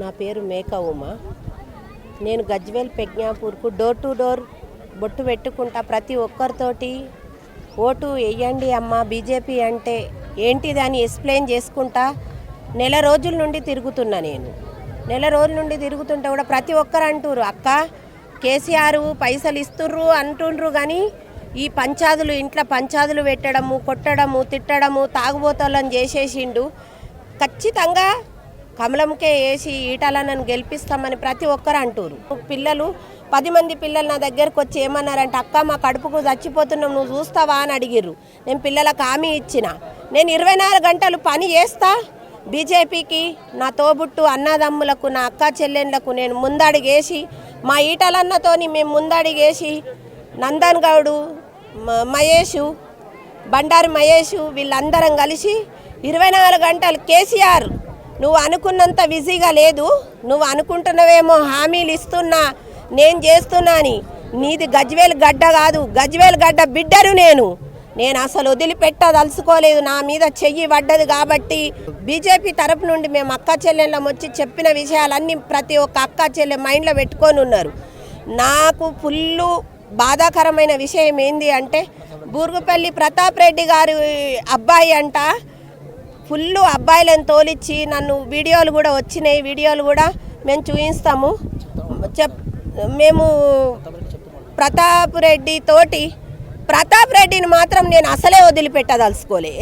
నా పేరు మేకా ఉమా. నేను గజ్వేల్ పెజ్ఞాపూర్కు డోర్ టు డోర్ బొట్టు పెట్టుకుంటా ప్రతి ఒక్కరితోటి ఓటు వేయండి అమ్మ బీజేపీ అంటే ఏంటిది అని ఎక్స్ప్లెయిన్ చేసుకుంటా నెల రోజుల నుండి తిరుగుతున్నా నేను. నెల రోజుల నుండి తిరుగుతుంటే కూడా ప్రతి ఒక్కరు అంటుర్రు అక్క కేసీఆర్ పైసలు ఇస్తుర్రు అంటుండ్రు కానీ ఈ పంచాదులు ఇంట్లో పంచాదులు పెట్టడము కొట్టడము తిట్టడము తాగుబోతలను చేసేసిండు. ఖచ్చితంగా కమలంకే వేసి ఈటలను గెలిపిస్తామని ప్రతి ఒక్కరు అంటారు పిల్లలు పది మంది పిల్లలు నా దగ్గరకు వచ్చి ఏమన్నారంటే అక్క మా కడుపుకు చచ్చిపోతున్నాం నువ్వు చూస్తావా? అని అడిగిర్రు. నేను పిల్లలకు హామీ ఇచ్చిన. నేను ఇరవై నాలుగు గంటలు పని చేస్తా. బీజేపీకి నా తోబుట్టు అన్నదమ్ములకు నా అక్క చెల్లెళ్ళకు నేను ముందడిగేసి మా ఈటలన్నతోని మేము ముందడిగేసి నందన్ గౌడు మ- మహేషు బండారి మహేష్ వీళ్ళందరం కలిసి ఇరవై నాలుగు గంటలు కేసీఆర్ నువ్వు అనుకున్నంత బిజీగా లేదు. నువ్వు అనుకుంటున్నవేమో హామీలు ఇస్తున్నా నేను చేస్తున్నా అని. నీది గజ్వేల్ గడ్డ కాదు. గజ్వేల్ గడ్డ బిడ్డను నేను. నేను అసలు వదిలిపెట్టదలుచుకోలేదు నా మీద చెయ్యి పడ్డది కాబట్టి బీజేపీ తరపు నుండి మేము అక్క చెల్లెళ్ళం వచ్చి చెప్పిన విషయాలన్నీ ప్రతి ఒక్క అక్క చెల్లె మైండ్లో పెట్టుకొని ఉన్నారు. నాకు ఫుల్లు బాధాకరమైన విషయం ఏంది అంటే బూరుగుపల్లి ప్రతాప్ రెడ్డి గారి అబ్బాయి అంట ఫుల్ అబ్బాయిలను తోలిచ్చి నన్ను వీడియోలు కూడా వచ్చినాయి వీడియోలు కూడా మేము చూపిస్తాము చెప్ మేము ప్రతాప్ రెడ్డి తోటి ప్రతాప్ రెడ్డిని మాత్రం నేను అసలే వదిలిపెట్టదలుచుకోలే.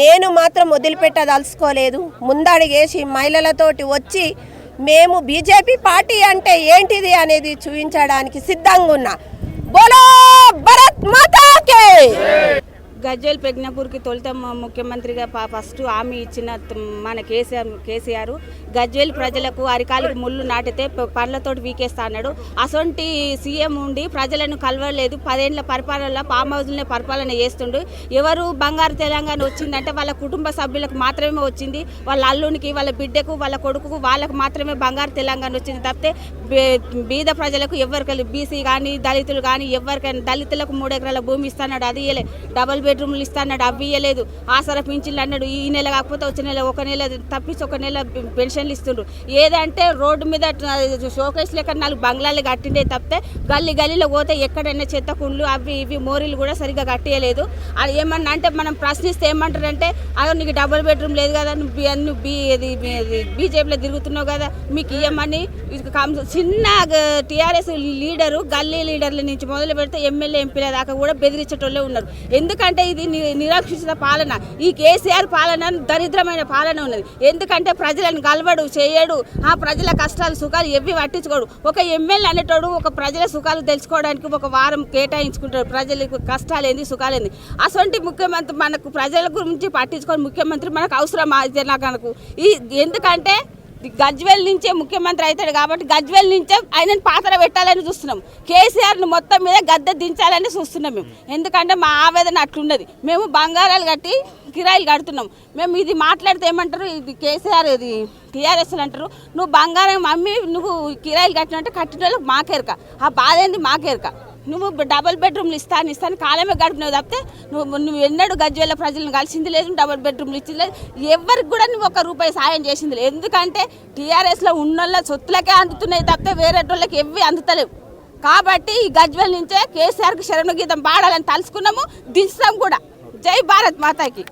నేను మాత్రం వదిలిపెట్టదలుచుకోలేదు. ముందడిగేసి మహిళలతోటి వచ్చి మేము బీజేపీ పార్టీ అంటే ఏంటిది అనేది చూపించడానికి సిద్ధంగా ఉన్నా. బోలో భరత్ మాతాకే! గజ్వేల్ పెగ్నపూర్కి తొలుత ముఖ్యమంత్రిగా ఫస్ట్ హామీ ఇచ్చిన త- మన కేసీఆర్ కేసీఆర్ గజ్వేల్ ప్రజలకు అరికాలకు ముళ్ళు నాటితే ప- పండ్లతోటి వీకేస్తా అన్నాడు. అసొంటి సీఎం ఉండి ప్రజలను కలవలేదు. పదేళ్ళ పరిపాలన ఫామ్ హౌజ్లనే పరిపాలన చేస్తుండు. ఎవరు బంగారు తెలంగాణ వచ్చిందంటే వాళ్ళ కుటుంబ సభ్యులకు మాత్రమే వచ్చింది. వాళ్ళ అల్లునికి వాళ్ళ బిడ్డకు వాళ్ళ కొడుకుకు వాళ్ళకు మాత్రమే బంగారు తెలంగాణ వచ్చింది తప్పితే బే- బీద ప్రజలకు ఎవరికైనా బీసీ కానీ దళితులు కానీ ఎవరికైనా దళితులకు మూడెకరాల భూమి ఇస్తాడు అది డబల్ బెడ్ బెడ్రూమ్లు ఇస్తాడు అవి ఇవ్వలేదు ఆసరా పింఛన్లు అన్నాడు ఈ నెల కాకపోతే వచ్చే నెల ఒక నెల తప్పించి ఒక నెల పెన్షన్లు ఇస్తుండ్రు. ఏదంటే రోడ్డు మీద షోకేస్ లెక్క నాలుగు బంగ్లాలు కట్టిండే తప్పితే గల్లీ గల్లీలో పోతే ఎక్కడైనా చెత్త కుండ్లు అవి ఇవి మోరీలు కూడా సరిగ్గా కట్టేయలేదు. అది ఏమన్నా అంటే మనం ప్రశ్నిస్తే ఏమంటారంటే అదో నీకు డబుల్ బెడ్రూమ్ లేదు కదా నువ్వు బి- నువ్వు బీ ఇది బీజేపీలో తిరుగుతున్నావు కదా మీకు ఇవ్వమని చిన్న టీఆర్ఎస్ లీడరు గల్లీ లీడర్ల నుంచి మొదలు పెడితే ఎమ్మెల్యే ఎంపీల దాకా కూడా బెదిరించేటోళ్ళే ఉన్నారు. ఎందుకంటే ఇది నిరాక్షిత పాలన. ఈ కేసీఆర్ పాలన దరిద్రమైన పాలన ఉన్నది. ఎందుకంటే ప్రజలను గలవడు చేయడు. ఆ ప్రజల కష్టాలు సుఖాలు ఎవ్వి పట్టించుకోడు. ఒక ఎమ్మెల్యే అనేటోడు ఒక ప్రజల సుఖాలు తెలుసుకోవడానికి ఒక వారం కేటాయించుకుంటాడు. ప్రజలకు కష్టాలు ఏంది సుఖాలు ఏంది? అటువంటి ముఖ్యమంత్రి మనకు ప్రజల గురించి పట్టించుకొని ముఖ్యమంత్రి మనకు అవసరం నాకు ఈ ఎందుకంటే గజ్వేల్ నుంచే ముఖ్యమంత్రి అవుతాడు కాబట్టి గజ్వేల్ నుంచే ఆయనను పాత్ర పెట్టాలని చూస్తున్నాం. కేసీఆర్ను మొత్తం మీద గద్దె దించాలని చూస్తున్నాం మేము. ఎందుకంటే మా ఆవేదన అట్లున్నది మేము బంగారాలు కట్టి కిరాయిలు కడుతున్నాం. మేము ఇది మాట్లాడితే ఏమంటారు? ఇది కేసీఆర్ ఇది టీఆర్ఎస్లు అంటారు. నువ్వు బంగారం అమ్మి నువ్వు కిరాయిలు కట్టినట్టు కట్టిన వాళ్ళకి మాకేరక. ఆ బాధ ఏంది? మాకేరక. నువ్వు డబుల్ బెడ్రూమ్లు ఇస్తాను ఇస్తాను కాలమే గడిపినవి తప్పితే నువ్వు నువ్వు ఎన్నడూ గజ్వేల ప్రజలను కలిసింది లేదు డబుల్ బెడ్రూమ్లు ఇచ్చింది లేదు. ఎవరికి కూడా నువ్వు ఒక రూపాయి సాయం చేసింది లేదు. ఎందుకంటే టీఆర్ఎస్లో ఉన్నోళ్ళ సొత్తులకే అందుతున్నాయి తప్పితే వేరే వాళ్ళకి ఎవ్వి అందుతలేవు. కాబట్టి ఈ గజ్వేల్ నుంచే కేసీఆర్కి శరణగీతం పాడాలని తలుసుకున్నాము దించుతాం కూడా. జై భారత్ మాతాకి.